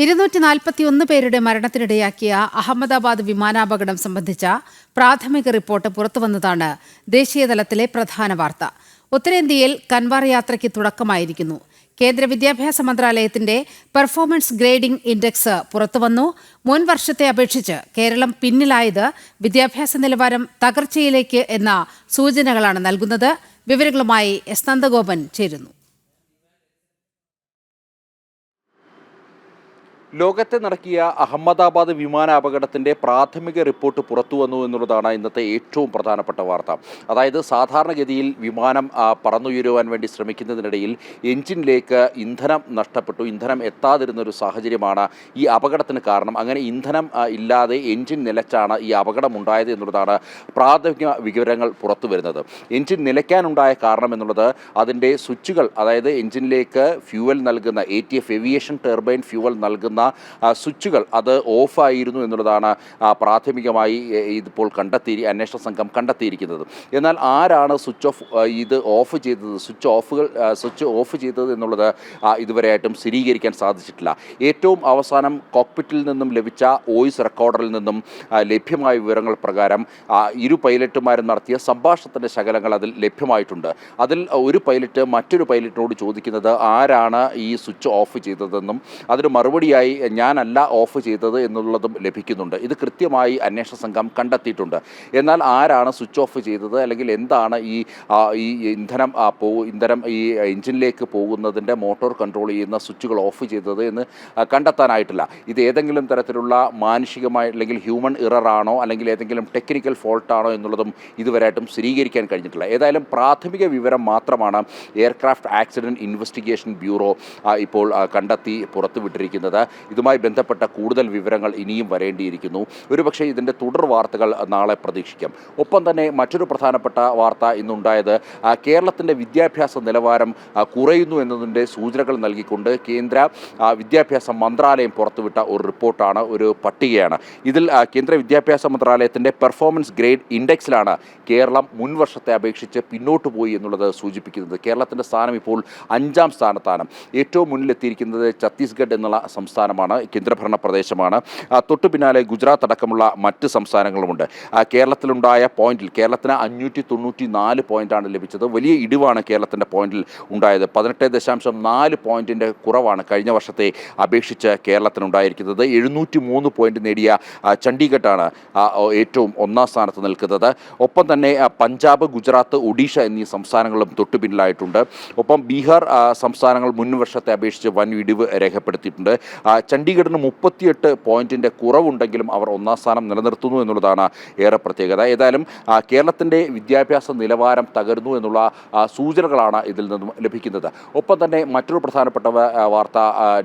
ഇരുന്നൂറ്റി നാൽപ്പത്തിയൊന്ന് പേരുടെ മരണത്തിനിടയാക്കിയ അഹമ്മദാബാദ് വിമാനാപകടം സംബന്ധിച്ച പ്രാഥമിക റിപ്പോർട്ട് പുറത്തുവന്നതാണ്. ദേശീയതലത്തിലെ പ്രധാന വാർത്ത. ഉത്തരേന്ത്യയിൽ കൻവാർ യാത്രയ്ക്ക് തുടക്കമായിരിക്കുന്നു. കേന്ദ്ര വിദ്യാഭ്യാസ മന്ത്രാലയത്തിന്റെ പെർഫോമൻസ് ഗ്രേഡിംഗ് ഇൻഡെക്സ് പുറത്തുവന്നു. മുൻ വർഷത്തെ അപേക്ഷിച്ച് കേരളം പിന്നിലായത് വിദ്യാഭ്യാസ നിലവാരം തകർച്ചയിലേക്ക് എന്ന സൂചനകളാണ് നൽകുന്നത്. വിവരങ്ങളുമായി എസ് നന്ദഗോപൻ ചേരുന്നു. ലോകത്തെ നടക്കിയ അഹമ്മദാബാദ് വിമാനാപകടത്തിന്റെ പ്രാഥമിക റിപ്പോർട്ട് പുറത്തു വന്നു എന്നുള്ളതാണ് ഇന്നത്തെ ഏറ്റവും പ്രധാനപ്പെട്ട വാർത്ത. അതായത് സാധാരണഗതിയിൽ വിമാനം പറന്നുയരുവാൻ വേണ്ടി ശ്രമിക്കുന്നതിനിടയിൽ എഞ്ചിനിലേക്ക് ഇന്ധനം നഷ്ടപ്പെട്ടു. ഇന്ധനം എത്താതിരുന്ന ഒരു സാഹചര്യമാണ് ഈ അപകടത്തിന് കാരണം. അങ്ങനെ ഇന്ധനം ഇല്ലാതെ എഞ്ചിൻ നിലച്ചാണ് ഈ അപകടം ഉണ്ടായത് എന്നുള്ളതാണ് പ്രാഥമിക വിവരങ്ങൾ പുറത്തു വരുന്നത്. എഞ്ചിൻ നിലയ്ക്കാനുണ്ടായ കാരണം എന്നുള്ളത് അതിന്റെ സ്വിച്ചുകൾ അതായത് എഞ്ചിനിലേക്ക് ഫ്യൂവൽ നൽകുന്ന A T F aviation turbine fuel നൽകുന്ന ആ, സ്വിച്ചുകൾ അത് ഓഫായിരുന്നു എന്നുള്ളതാണ് പ്രാഥമികമായി ഇതിപ്പോൾ കണ്ടെത്തി അന്വേഷണ സംഘം കണ്ടെത്തിയിരിക്കുന്നത്. എന്നാൽ ആരാണ് സ്വിച്ച് ഓഫ് ഇത് ഓഫ് ചെയ്തത്? സ്വിച്ച് ഓഫുകൾ സ്വിച്ച് ഓഫ് ചെയ്തത് എന്നുള്ളത് ഇതുവരെയായിട്ടും സ്ഥിരീകരിക്കാൻ സാധിച്ചിട്ടില്ല. ഏറ്റവും അവസാനം കോക്പിറ്റിൽ നിന്നും ലഭിച്ച വോയിസ് റെക്കോർഡറിൽ നിന്നും ലഭ്യമായ വിവരങ്ങൾ പ്രകാരം ഇരു പൈലറ്റുമാരും നടത്തിയ സംഭാഷണത്തിന്റെ ശകലങ്ങൾ അതിൽ ലഭ്യമായിട്ടുണ്ട്. അതിൽ ഒരു പൈലറ്റ് മറ്റൊരു പൈലറ്റിനോട് ചോദിക്കുന്നത് ആരാണ് ഈ സ്വിച്ച് ഓഫ് ചെയ്തതെന്നും അതിന് മറുപടിയായി ഞാനല്ല ഓഫ് ചെയ്തത് എന്നുള്ളതും ലഭിക്കുന്നുണ്ട്. ഇത് കൃത്യമായി അന്വേഷണ സംഘം കണ്ടെത്തിയിട്ടുണ്ട്. എന്നാൽ ആരാണ് സ്വിച്ച് ഓഫ് ചെയ്തത്? അല്ലെങ്കിൽ എന്താണ് ഈ ഈ ഇന്ധനം പോ ഇന്ധനം ഈ എഞ്ചിനിലേക്ക് പോകുന്നതിന്റെ മോട്ടോർ കൺട്രോൾ ചെയ്യുന്ന സ്വിച്ചുകൾ ഓഫ് ചെയ്തത് എന്ന് കണ്ടെത്താനായിട്ടില്ല. ഇത് ഏതെങ്കിലും തരത്തിലുള്ള മാനുഷികമായ അല്ലെങ്കിൽ ഹ്യൂമൻ ഇററാണോ അല്ലെങ്കിൽ ഏതെങ്കിലും ടെക്നിക്കൽ ഫോൾട്ടാണോ എന്നുള്ളതും ഇതുവരെയായിട്ടും സ്ഥിരീകരിക്കാൻ കഴിഞ്ഞിട്ടില്ല. ഏതായാലും പ്രാഥമിക വിവരം മാത്രമാണ് എയർക്രാഫ്റ്റ് ആക്സിഡന്റ് ഇൻവെസ്റ്റിഗേഷൻ ബ്യൂറോ ഇപ്പോൾ കണ്ടെത്തി പുറത്തുവിട്ടിരിക്കുന്നത്. ഇതുമായി ബന്ധപ്പെട്ട കൂടുതൽ വിവരങ്ങൾ ഇനിയും വരേണ്ടിയിരിക്കുന്നു. ഒരുപക്ഷെ ഇതിന്റെ തുടർ വാർത്തകൾ നാളെ പ്രതീക്ഷിക്കാം. ഒപ്പം തന്നെ മറ്റൊരു പ്രധാനപ്പെട്ട വാർത്ത ഇന്നുണ്ടായത് കേരളത്തിന്റെ വിദ്യാഭ്യാസ നിലവാരം കുറയുന്നു എന്നതിന്റെ സൂചനകൾ നൽകിക്കൊണ്ട് കേന്ദ്ര വിദ്യാഭ്യാസ മന്ത്രാലയം പുറത്തുവിട്ട ഒരു റിപ്പോർട്ടാണ് ഒരു പട്ടികയാണ്. ഇതിൽ കേന്ദ്ര വിദ്യാഭ്യാസ മന്ത്രാലയത്തിന്റെ പെർഫോമൻസ് ഗ്രേഡ് ഇൻഡെക്സിലാണ് കേരളം മുൻവർഷത്തെ അപേക്ഷിച്ച് പിന്നോട്ട് പോയി എന്നുള്ളത് സൂചിപ്പിക്കുന്നത്. കേരളത്തിന്റെ സ്ഥാനം ഇപ്പോൾ അഞ്ചാം സ്ഥാനത്താണ്. ഏറ്റവും മുന്നിലെത്തിയിരിക്കുന്നത് ഛത്തീസ്ഗഡ് എന്നുള്ള സംസ്ഥാനമാണ് കേന്ദ്രഭരണ പ്രദേശമാണ്. തൊട്ടു പിന്നാലെ ഗുജറാത്ത് അടക്കമുള്ള മറ്റ് സംസ്ഥാനങ്ങളുമുണ്ട്. കേരളത്തിലുണ്ടായ പോയിന്റിൽ കേരളത്തിന് അഞ്ഞൂറ്റി തൊണ്ണൂറ്റി നാല് പോയിന്റാണ് ലഭിച്ചത്. വലിയ ഇടിവാണ് കേരളത്തിന്റെ പോയിന്റിൽ ഉണ്ടായത്. പതിനെട്ട് ദശാംശം നാല് പോയിന്റിന്റെ കുറവാണ് കഴിഞ്ഞ വർഷത്തെ അപേക്ഷിച്ച് കേരളത്തിനുണ്ടായിരിക്കുന്നത്. എഴുന്നൂറ്റി മൂന്ന് പോയിന്റ് നേടിയ ചണ്ഡീഗഡാണ് ഏറ്റവും ഒന്നാം സ്ഥാനത്ത് നിൽക്കുന്നത്. ഒപ്പം തന്നെ പഞ്ചാബ് ഗുജറാത്ത് ഒഡീഷ എന്നീ സംസ്ഥാനങ്ങളും തൊട്ടു പിന്നിലായിട്ടുണ്ട്. ഒപ്പം ബീഹാർ സംസ്ഥാനങ്ങൾ മുൻ വർഷത്തെ അപേക്ഷിച്ച് വൻ ഇടിവ് രേഖപ്പെടുത്തിയിട്ടുണ്ട്. ചണ്ഡീഗഡിന് മുപ്പത്തിയെട്ട് പോയിന്റിന്റെ കുറവുണ്ടെങ്കിലും അവർ ഒന്നാം സ്ഥാനം നിലനിർത്തുന്നു എന്നുള്ളതാണ് ഏറെ പ്രത്യേകത. ഏതായാലും കേരളത്തിന്റെ വിദ്യാഭ്യാസ നിലവാരം തകരുന്നു എന്നുള്ള സൂചനകളാണ് ഇതിൽ നിന്നും ലഭിക്കുന്നത്. ഒപ്പം തന്നെ മറ്റൊരു പ്രധാനപ്പെട്ട വാർത്ത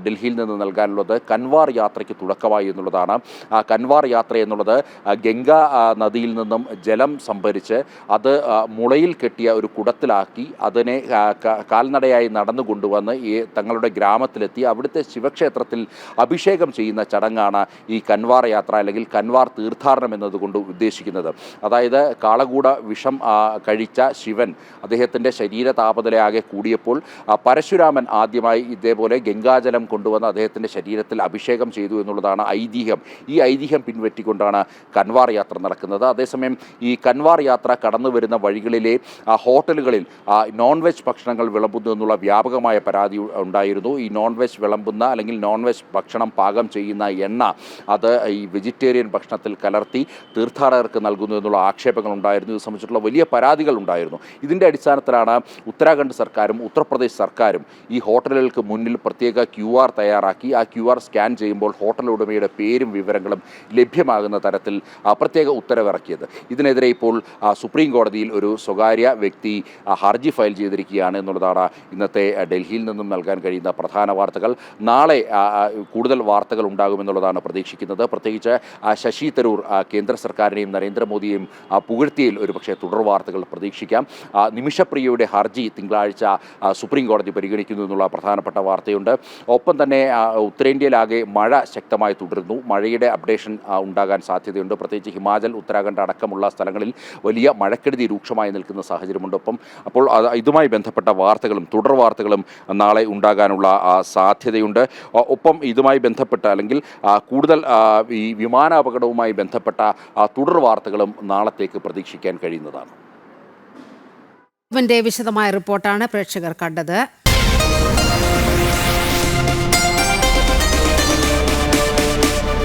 ഡൽഹിയിൽ നിന്ന് നൽകാനുള്ളത് കൻവാർ യാത്രയ്ക്ക് തുടക്കമായി എന്നുള്ളതാണ്. കൻവാർ യാത്ര എന്നുള്ളത് ഗംഗ നദിയിൽ നിന്നും ജലം സംഭരിച്ച് അത് മുളയിൽ കെട്ടിയ ഒരു കുടത്തിലാക്കി അതിനെ കാൽനടയായി നടന്നു കൊണ്ടുവന്ന് ഈ തങ്ങളുടെ ഗ്രാമത്തിലെത്തി. അവിടുത്തെ ശിവക്ഷേത്രത്തിൽ അഭിഷേകം ചെയ്യുന്ന ചടങ്ങാണ് ഈ കൻവാർ യാത്ര അല്ലെങ്കിൽ കൻവാർ തീർത്ഥാടനം എന്നതുകൊണ്ട് ഉദ്ദേശിക്കുന്നത്. അതായത് കാളകൂട വിഷം കഴിച്ച ശിവൻ അദ്ദേഹത്തിന്റെ ശരീര താപനിലയാകെ കൂടിയപ്പോൾ പരശുരാമൻ ആദ്യമായി ഇതേപോലെ ഗംഗാജലം കൊണ്ടുവന്ന് അദ്ദേഹത്തിന്റെ ശരീരത്തിൽ അഭിഷേകം ചെയ്തു എന്നുള്ളതാണ് ഐതിഹ്യം. ഈ ഐതിഹ്യം പിൻവറ്റിക്കൊണ്ടാണ് കൻവാർ യാത്ര നടക്കുന്നത്. അതേസമയം ഈ കൻവാർ യാത്ര കടന്നു വരുന്ന വഴികളിലെ ഹോട്ടലുകളിൽ നോൺ വെജ് ഭക്ഷണങ്ങൾ വിളമ്പുന്നു എന്നുള്ള വ്യാപകമായ പരാതി ഉണ്ടായിരുന്നു. ഈ നോൺ വെജ് വിളമ്പുന്ന അല്ലെങ്കിൽ നോൺ വെജ് ഭക്ഷണം പാകം ചെയ്യുന്ന എണ്ണ അത് ഈ വെജിറ്റേറിയൻ ഭക്ഷണത്തിൽ കലർത്തി തീർത്ഥാടകർക്ക് നൽകുന്നു എന്നുള്ള ആക്ഷേപങ്ങൾ ഉണ്ടായിരുന്നു. ഇത് സംബന്ധിച്ചിട്ടുള്ള വലിയ പരാതികൾ ഉണ്ടായിരുന്നു. ഇതിന്റെ അടിസ്ഥാനത്തിലാണ് ഉത്തരാഖണ്ഡ് സർക്കാരും ഉത്തർപ്രദേശ് സർക്കാരും ഈ ഹോട്ടലുകൾക്ക് മുന്നിൽ പ്രത്യേക ക്യു ആർ തയ്യാറാക്കി. ആ ക്യു ആർ സ്കാൻ ചെയ്യുമ്പോൾ ഹോട്ടൽ ഉടമയുടെ പേരും വിവരങ്ങളും ലഭ്യമാകുന്ന തരത്തിൽ പ്രത്യേക ഉത്തരവിറക്കിയത്. ഇതിനെതിരെ ഇപ്പോൾ സുപ്രീം കോടതിയിൽ ഒരു സ്വകാര്യ വ്യക്തി ഹർജി ഫയൽ ചെയ്തിരിക്കുകയാണ് എന്നുള്ളതാണ് ഇന്നത്തെ ഡൽഹിയിൽ നിന്നും നൽകാൻ കഴിയുന്ന പ്രധാന വാർത്തകൾ. നാളെ കൂടുതൽ വാർത്തകൾ ഉണ്ടാകുമെന്നുള്ളതാണ് പ്രതീക്ഷിക്കുന്നത്. പ്രത്യേകിച്ച് ശശി തരൂർ കേന്ദ്ര സർക്കാരിനെയും നരേന്ദ്രമോദിയെയും പുകഴ്ത്തിയിൽ ഒരുപക്ഷെ തുടർ വാർത്തകൾ പ്രതീക്ഷിക്കാം. നിമിഷപ്രിയയുടെ ഹർജി തിങ്കളാഴ്ച സുപ്രീം കോടതി പരിഗണിക്കുന്നു എന്നുള്ള പ്രധാനപ്പെട്ട വാർത്തയുണ്ട്. ഒപ്പം തന്നെ ഉത്തരേന്ത്യയിലാകെ മഴ ശക്തമായി തുടരുന്നു. മഴയുടെ അപ്ഡേഷൻ ഉണ്ടാകാൻ സാധ്യതയുണ്ട്. പ്രത്യേകിച്ച് ഹിമാചൽ ഉത്തരാഖണ്ഡ് അടക്കമുള്ള സ്ഥലങ്ങളിൽ വലിയ മഴക്കെടുതി രൂക്ഷമായി നിൽക്കുന്ന സാഹചര്യമുണ്ട് ഒപ്പം. അപ്പോൾ ഇതുമായി ബന്ധപ്പെട്ട വാർത്തകളും തുടർ വാർത്തകളും നാളെ ഉണ്ടാകാനുള്ള സാധ്യതയുണ്ട്. ഒപ്പം ഇതുമായി ബന്ധപ്പെട്ട അല്ലെങ്കിൽ കൂടുതൽ ഈ വിമാനാപകടവുമായി ബന്ധപ്പെട്ട തുടർ വാർത്തകളും നാളത്തേക്ക് പ്രതീക്ഷിക്കാൻ കഴിയുന്നതാണ്. വിശദമായ റിപ്പോർട്ടാണ് പ്രേക്ഷകർ കണ്ടത്.